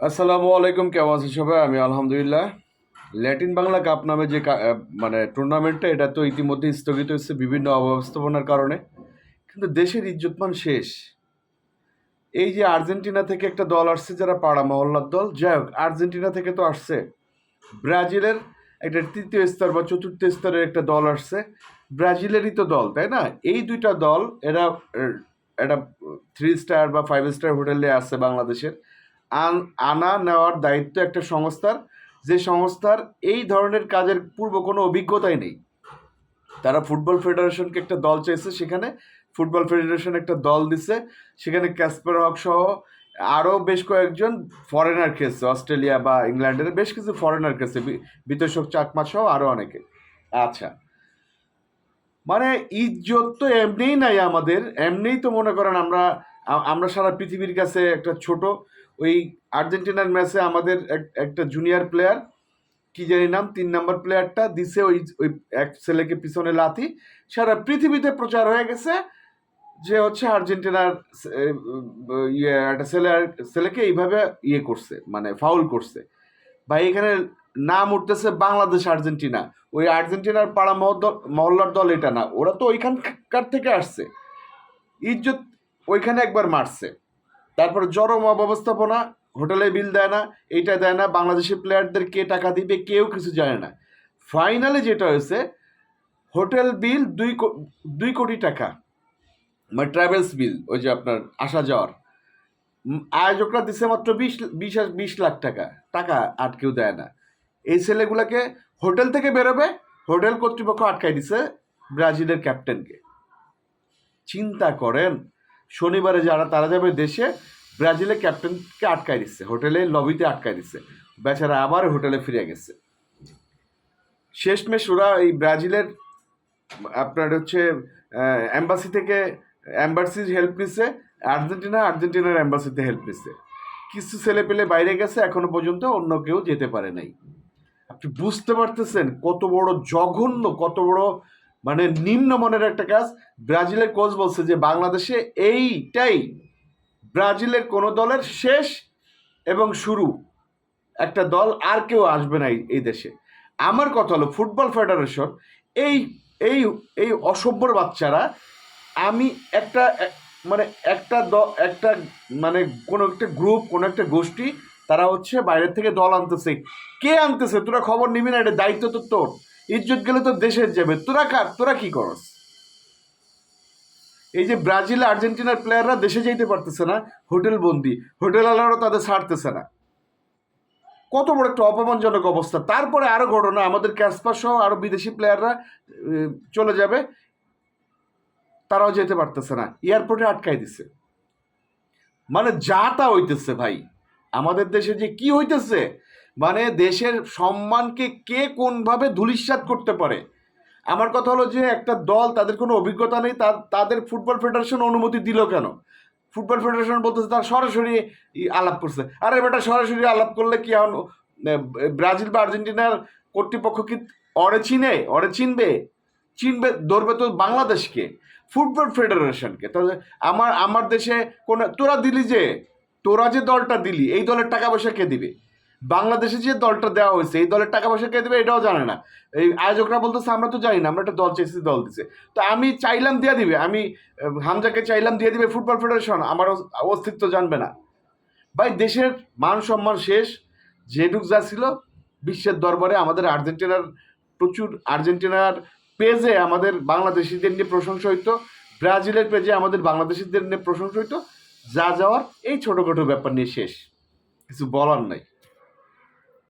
আসসালামু আলাইকুম, কেমন আছেন সবাই? আমি আলহামদুলিল্লাহ। ল্যাটিন বাংলা কাপ নামে যে মানে টুর্নামেন্টটা এটা তো ইতিমধ্যে স্থগিত হয়েছে বিভিন্ন অব্যবস্থাপনার কারণে। কিন্তু দেশের ইজ্জতমান শেষ। এই যে আর্জেন্টিনা থেকে একটা দল আসছে, যারা পাড়া মহল্লার দল, যাই হোক, আর্জেন্টিনা থেকে তো আসছে। ব্রাজিলের একটা তৃতীয় স্তর বা চতুর্থ স্তরের একটা দল আসছে। ব্রাজিলেরই তো দল, তাই না? এই দুইটা দল, এরা একটা থ্রি স্টার বা ফাইভ স্টার হোটেলে আছে বাংলাদেশের। আন- নেওয়ার দায়িত্ব একটা সংস্থার। যে সংস্থার এই ধরনের কাজের পূর্ব কোনো অভিজ্ঞতাই নেই। তারা ফুটবল ফেডারেশনকে একটা দল চাইছে, সেখানে ফুটবল ফেডারেশন একটা দল দিছে। সেখানে ক্যাসপার হক সহ আরও বেশ কয়েকজন ফরেনার খেয়েছে অস্ট্রেলিয়া বা ইংল্যান্ডের বেশ কিছু ফরেনার খেয়েছে বিতোষক চাকমা সহ আরও অনেকে। আচ্ছা। মানে ইজ্জত তো এমনিই নাই আমাদের। এমনিই তো মনে করেন আমরা আমরা সারা পৃথিবীর কাছে একটা ছোট ওই আর্জেন্টিনার ম্যাচে আমাদের এক- একটা জুনিয়র প্লেয়ার কি জানি নাম, তিন নম্বর প্লেয়ারটা দিছে ওই ওই এক ছেলেকে পিছনে লাথি। সারা পৃথিবীতে প্রচার হয়ে গেছে যে হচ্ছে আর্জেন্টিনার ইয়ে একটা ছেলে, ছেলেকে এইভাবে ইয়ে করছে মানে ফাউল করছে। ভাই, এখানে নাম উঠতেছে বাংলাদেশ আর্জেন্টিনা। ওই আর্জেন্টিনার পাড়া মহল্লার দল এটা না, ওরা তো ওইখানকার থেকে আসছে। ইজ্জত ওইখানে একবার মারছে। তারপর চরম অব্যবস্থাপনা, হোটেলে বিল দেয় না, এইটা দেয় না বাংলাদেশি প্লেয়ারদের কে টাকা দিবে কেউ কিছু জানে না। ফাইনালে যেটা হয়েছে, হোটেল বিল দুই দুই কোটি টাকা মানে ট্রাভেলস বিল ওই যে আপনার আসা যাওয়ার। আয়োজকরা দিচ্ছে মাত্র বিশ বিশ বিশ লাখ টাকা টাকা আর কেউ দেয় না। এই ছেলেগুলোকে হোটেল থেকে বেরোবে, হোটেল কর্তৃপক্ষ আটকাই দিছে ব্রাজিলের ক্যাপ্টেনকে চিন্তা করেন শনিবারে যারা, তারা যাবে দেশে ব্রাজিলে ক্যাপ্টেনকে আটকাই দিচ্ছে, হোটেলে, লবিতে আটকাই দিচ্ছে। বেচারা আবার হোটেলে ফিরে গেছে। শেষমেশ ওরা এই ব্রাজিলের, আপনার হচ্ছে অ্যাম্বাসি থেকে অ্যাম্বাসির হেল্প নিচ্ছে, আর্জেন্টিনা, আর্জেন্টিনার অ্যাম্বাসিতে হেল্প নিচ্ছে। কিছু ছেলে পেলে বাইরে গেছে, এখনও পর্যন্ত অন্য কেউ যেতে পারে নাই। আপনি বুঝতে পারতেছেন কত বড় জঘন্য, কত বড় মানে নিম্নমানের একটা কাজ। ব্রাজিলের কোচ বলছে যে, বাংলাদেশে এইটাই ব্রাজিলের কোনো দলের শেষ এবং শুরু। একটা দল আর কেউ আসবে না এই- দেশে। আমার কথা হলো, ফুটবল ফেডারেশন, এই এই এই অসভ্যর বাচ্চারা, আমি একটা মানে একটা দ, একটা মানে কোনো একটা গ্রুপ কোনো একটা গোষ্ঠী, তারা হচ্ছে বাইরের থেকে দল আনতেছে। কে আনতেছে? তোরা খবর নিবি না, এটা দায়িত্ব তো তোর। ইজ্জত গেলে তো দেশের যাবে তোরা কার? তোরা কি করস? এই যে ব্রাজিল, আর্জেন্টিনার প্লেয়াররা দেশে যেতে পারতেছে না, হোটেল বন্দি। হোটেল আলারও তাদের ছাড়তেছে না। কত বড় একটা অপমানজনক অবস্থা। তারপরে আরও ঘটনা, আমাদের ক্যাসপার সহ আরও বিদেশি প্লেয়াররা চলে যাবে। তারাও যেতে পারতেছে না। এয়ারপোর্টে আটকাই দিছে। মানে যা তা হইতেছে ভাই। আমাদের দেশে যে কি হইতেছে? মানে দেশের সম্মানকে কে কোনভাবে ধূলিসাৎ করতে পারে? আমার কথা হলো যে একটা দল, তাদের কোনো অভিজ্ঞতা নেই তাদের ফুটবল ফেডারেশন অনুমতি দিল কেন? ফুটবল ফেডারেশন বলতেছে তারা সরাসরি আলাপ করছে। আরে বেটা, সরাসরি আলাপ করলে কি এখন ব্রাজিল বা আর্জেন্টিনার কর্তৃপক্ষ কি অরে চিনে? অরে চিনবে? চিনবে, ধরবে তো বাংলাদেশকে, ফুটবল ফেডারেশনকে। তাহলে আমার আমার দেশে কোন, তোরা দিলি যে, তোরা যে দলটা দিলি, এই দলের টাকা পয়সা কে দিবে? বাংলাদেশে যে দলটা দেওয়া হয়েছে, এই দলের টাকা পয়সা কে দেবে এটাও জানে না। এই আয়োজকরা বলতেছে, আমরা তো জানি না, আমরা একটা দল চেয়েছি, দল দিছে। তো আমি চাইলাম দিয়ে দিবে, আমি হামজাকে চাইলাম দিয়ে দিবে ফুটবল ফেডারেশন, আমার অস্তিত্ব জানবে না। ভাই, দেশের মান সম্মান শেষ, যেটুক যা ছিল, বিশ্বের দরবারে আমাদের আর্জেন্টিনার প্রচুর, আর্জেন্টিনার পেজে আমাদের বাংলাদেশিদের নিয়ে প্রশংসা হইতো, ব্রাজিলের পেজে আমাদের বাংলাদেশিদের নিয়ে প্রশংসা হইতো, যা যাওয়ার এই ছোটোখাটো ব্যাপার নিয়ে শেষ। কিছু বলার নাই।